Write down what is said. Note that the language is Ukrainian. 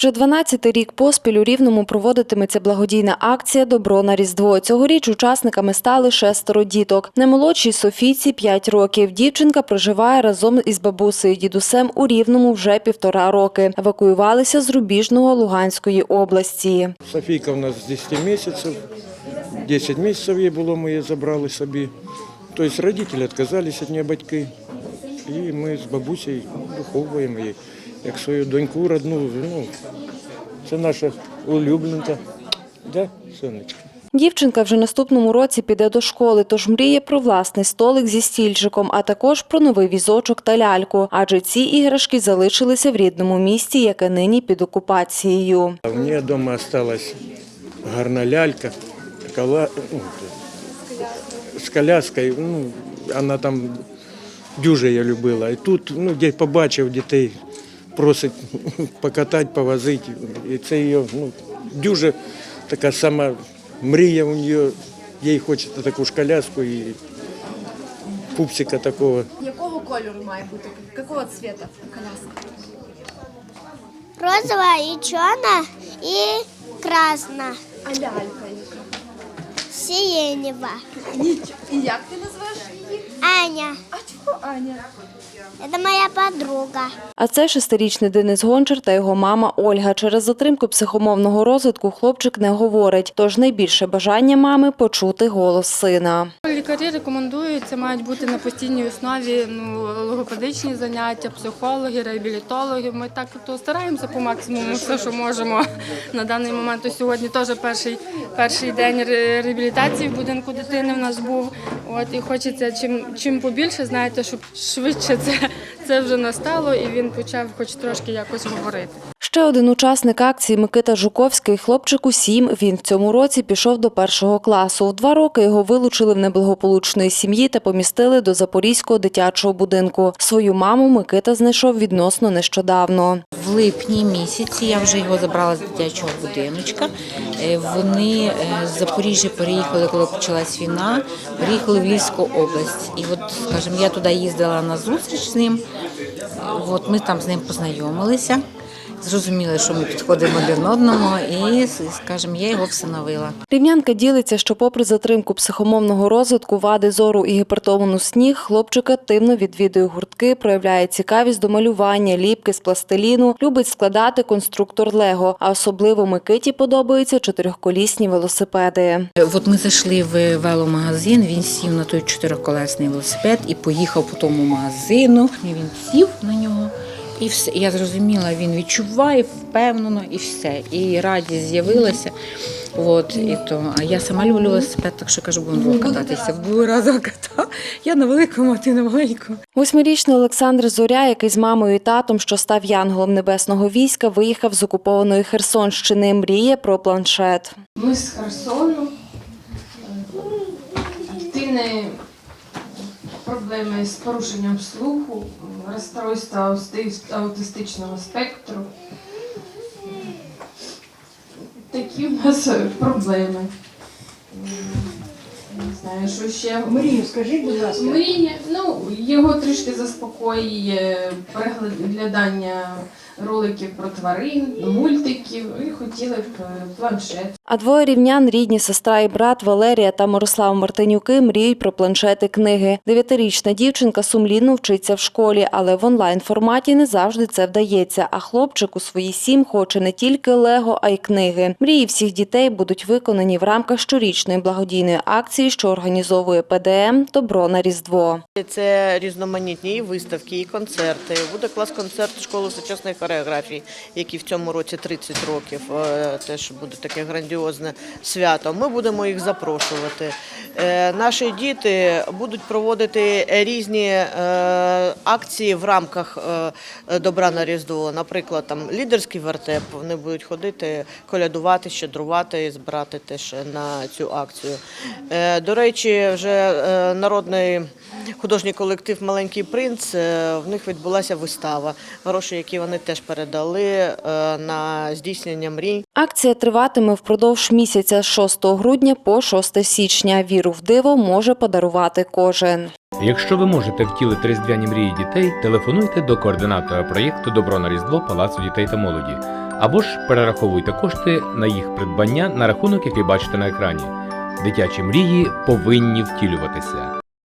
Вже 12-й рік поспіль у Рівному проводитиметься благодійна акція Добро на Різдво. Цьогоріч учасниками стали шестеро діток. Наймолодшій Софійці 5 років. Дівчинка проживає разом із бабусею дідусем у Рівному вже півтора роки. Евакуювалися з Рубіжного Луганської області. Софійка у нас з 10 місяців, 10 місяців їй було, ми її забрали собі. Тобто родителі відказалися від неї батьки. І ми з бабусею виховуємо її. Як свою доньку родну, ну, це наша улюбленка. Да, сонечко? Дівчинка вже наступному році піде до школи, тож мріє про власний столик зі стільчиком, а також про новий візочок та ляльку. Адже ці іграшки залишилися в рідному місті, яке нині під окупацією. В мене вдома залишилась гарна лялька, кола, ну, з коляскою. Ну, вона там дуже її любила. І тут, ну, де побачив дітей, просить покатати, повозити. І це її ну, дуже така сама мрія у неї. Їй хочеться таку ж коляску і пупсика такого. Якого кольору має бути? Якого цвета коляска? розовая и черная, и красная, А лялька яка? І як ти назвеш її? Аня, А чого Аня? Це моя подруга. А це шестирічний Денис Гончар та його мама Ольга. Через затримку психомовного розвитку хлопчик не говорить. Тож найбільше бажання мами почути голос сина. Лікарі рекомендують, це мають бути на постійній основі ну, логопедичні заняття, психологи, реабілітологи. Ми так то стараємося по максимуму, все, що можемо на даний момент. Сьогодні теж перший, перший день реабілітації в будинку дитини в нас був. От і хочеться чим, чим побільше, знаєте, щоб швидше це, це вже настало, і він почав хоч трошки якось говорити. Ще один учасник акції Микита Жуковський, хлопчику сім. Він в цьому році пішов до першого класу. В два роки його вилучили в неблагополучної сім'ї та помістили до Запорізького дитячого будинку. Свою маму Микита знайшов відносно нещодавно. В липні місяці я вже його забрала з дитячого будиночка. Е, Вони е, з Запоріжжя переїхали, коли почалась війна, переїхали в Львівську область. І от, скажімо, я туди їздила на зустріч з ним. От ми там з ним познайомилися. Зрозуміли, що ми підходимо один одному, і, скажімо, я його всиновила. Рівнянка ділиться, що попри затримку психомовного розвитку, вади зору і гіпертону сніг, хлопчик активно відвідує гуртки, проявляє цікавість до малювання, ліпки з пластиліну, любить складати конструктор Лего. А особливо Микиті подобаються чотирьохколісні велосипеди. От ми зайшли в веломагазин, він сів на той чотириколесний велосипед і поїхав по тому магазину. І він сів на нього. І все. Я зрозуміла, він відчуває впевнено і все. І радість з'явилася. От, і то. А я сама люблю велосипед, так що кажу, будемо кататися. В разом катав. Я на великому, а ти на маленькому. Восьмирічний Олександр Зоря, який з мамою і татом, що став янголом небесного війська, виїхав з окупованої Херсонщини. Мріє про планшет. Ми з Херсону. Дитини проблеми з порушенням слуху, розстройства аутистичного спектру. Такі в нас проблеми. Не знаю, що ще. Мрію, скажіть, будь ласка. Мрія, ну, його трішки заспокоює переглядання роликів про тварин, мультиків і хотіли б е, планшет. А двоє рівнян, рідні сестра і брат Валерія та Мирослав Мартинюки мріють про планшети книги. Дев'ятирічна дівчинка сумлінно вчиться в школі, але в онлайн форматі не завжди це вдається. А хлопчик у свої сім хоче не тільки лего, а й книги. Мрії всіх дітей будуть виконані в рамках щорічної благодійної акції, що організовує ПДМ Добро на Різдво. Це різноманітні і виставки, і концерти. Буде клас-концерт школи сучасної хореографії, які в цьому році 30 років. е, Теж буде таке грандіозне свято. Ми будемо їх запрошувати. Е, Наші діти будуть проводити різні е, акції в рамках е, добра на Різдво. Наприклад, там лідерський вертеп. Вони будуть ходити, колядувати, щедрувати і збирати теж на цю акцію. До речі, вже народний художній колектив Маленький принц. В них відбулася вистава. Гроші, які вони теж передали на здійснення мрій. Акція триватиме впродовж місяця з 6 грудня по 6 січня. Віру в диво може подарувати кожен. Якщо ви можете втілити різдвяні мрії дітей, телефонуйте до координатора проєкту Добро на Різдво Палацу дітей та молоді або ж перераховуйте кошти на їх придбання на рахунок, який бачите на екрані. Дитячі мрії повинні втілюватися.